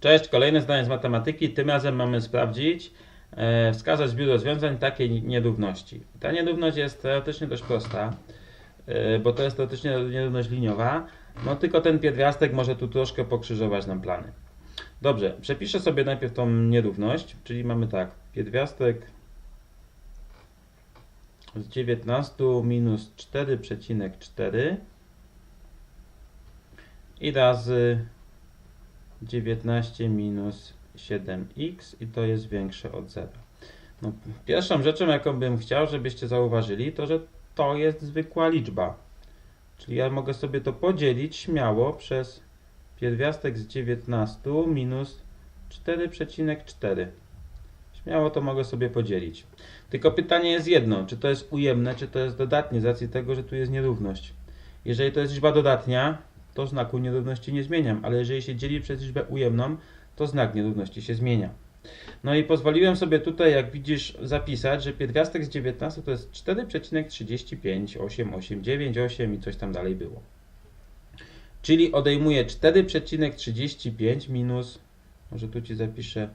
Cześć, kolejne zdanie z matematyki. Tym razem mamy sprawdzić, e, wskazać zbiór rozwiązań takiej nierówności. Ta nierówność jest teoretycznie dość prosta, e, bo to jest teoretycznie nierówność liniowa, no tylko ten pierwiastek może tu troszkę pokrzyżować nam plany. Dobrze, przepiszę sobie najpierw tą nierówność, czyli mamy tak, pierwiastek z 19 minus 4,4 i razy 19 minus 7x i to jest większe od 0. No, pierwszą rzeczą, jaką bym chciał, żebyście zauważyli, to że to jest zwykła liczba. Czyli ja mogę sobie to podzielić śmiało przez pierwiastek z 19 minus 4,4. Śmiało to mogę sobie podzielić. Tylko pytanie jest jedno, czy to jest ujemne, czy to jest dodatnie, z racji tego, że tu jest nierówność. Jeżeli to jest liczba dodatnia, to znaku nierówności nie zmieniam, ale jeżeli się dzieli przez liczbę ujemną, to znak nierówności się zmienia. No i pozwoliłem sobie tutaj, jak widzisz, zapisać, że pierwiastek z 19 to jest 4,35889 i coś tam dalej było. Czyli odejmuję 4,35 minus, może tu Ci zapiszę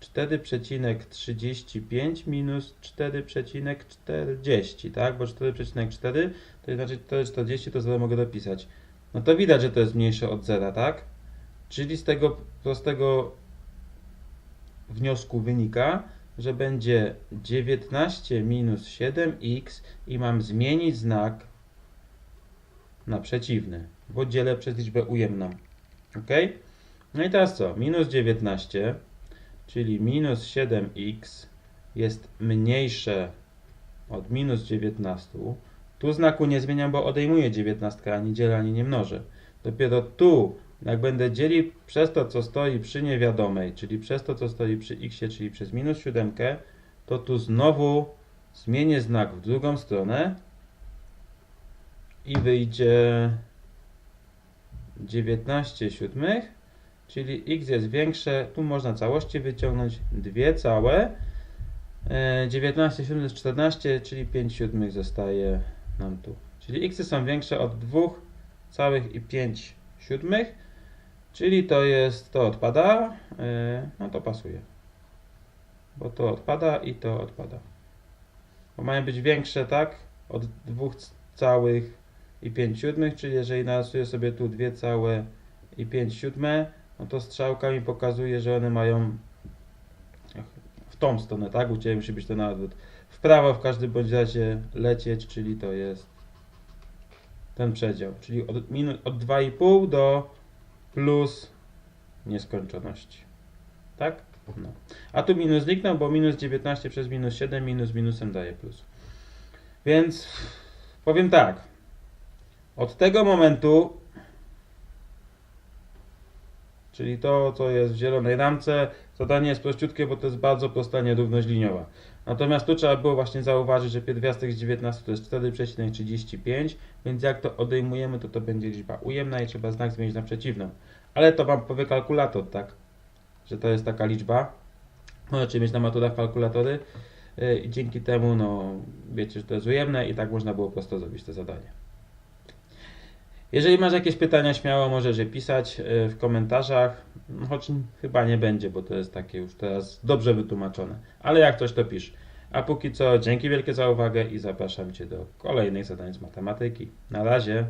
4,35 minus 4,40, tak? Bo 4,4 to znaczy 4,40 to zaraz mogę dopisać. No to widać, że to jest mniejsze od zera, tak? Czyli z tego prostego wniosku wynika, że będzie 19 minus 7x i mam zmienić znak na przeciwny, bo dzielę przez liczbę ujemną. Ok? No i teraz co? Minus 19, czyli minus 7x jest mniejsze od minus 19. Tu znaku nie zmieniam, bo odejmuję 19, ani dzielę, ani nie mnożę. Dopiero tu, jak będę dzielił przez to, co stoi przy niewiadomej, czyli przez to, co stoi przy x, czyli przez minus 7, to tu znowu zmienię znak w drugą stronę i wyjdzie 19 siódmych, czyli x jest większe, tu można całości wyciągnąć dwie całe, 19 siódmych jest 14, czyli 5 siódmych zostaje nam tu. Czyli x są większe od 2 całych i 5 siódmych, czyli to jest, to odpada, yy, no to pasuje. Bo to odpada i to odpada. Bo mają być większe, tak, od 2 całych i 5 siódmych, czyli jeżeli narysuję sobie tu 2 całe i 5 siódme, no to strzałka mi pokazuje, że one mają w tą stronę, tak? U Ciebie musi być to na odwrót. W prawo w każdym bądź razie lecieć, czyli to jest ten przedział, czyli od, od 2,5 do plus nieskończoności. Tak? No. A tu minus zniknął, bo minus 19 przez minus 7 minus minusem daje plus. Więc powiem tak. Od tego momentu, czyli to, co jest w zielonej ramce, zadanie jest prościutkie, bo to jest bardzo prosta nierówność liniowa. Natomiast tu trzeba było właśnie zauważyć, że pierwiastek z 19 to jest 4,35, więc jak to odejmujemy, to to będzie liczba ujemna i trzeba znak zmienić na przeciwną. Ale to Wam powie kalkulator, tak? Że to jest taka liczba. Możecie mieć na maturach kalkulatory y, i dzięki temu, no, wiecie, że to jest ujemne i tak można było prosto zrobić to zadanie. Jeżeli masz jakieś pytania, śmiało możesz je pisać y, w komentarzach, choć chyba nie będzie, bo to jest takie już teraz dobrze wytłumaczone. Ale jak coś to pisz. A póki co, dzięki wielkie za uwagę i zapraszam Cię do kolejnych zadań z matematyki. Na razie.